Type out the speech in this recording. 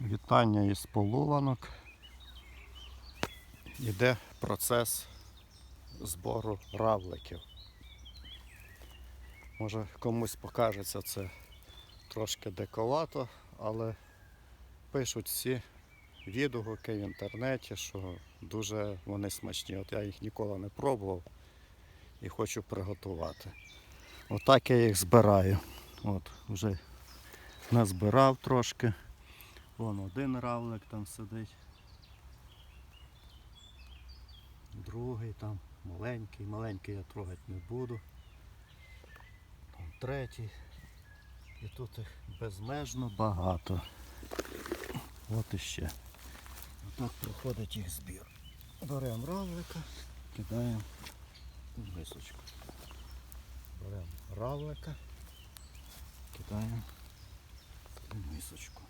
Вітання із полуванок. Іде процес збору равликів. Може комусь покажеться це трошки диковато, але пишуть всі відгуки в інтернеті, що дуже вони смачні. От я їх ніколи не пробував і хочу приготувати. Отак я їх збираю. От, вже назбирав трошки. Вон один равлик там сидить. Другий там маленький, маленький я трогати не буду. Там третій. І тут їх безмежно багато. От іще. Отак проходить їх збір. Беремо равлика, кидаємо в мисочку. Беремо равлика, кидаємо в мисочку.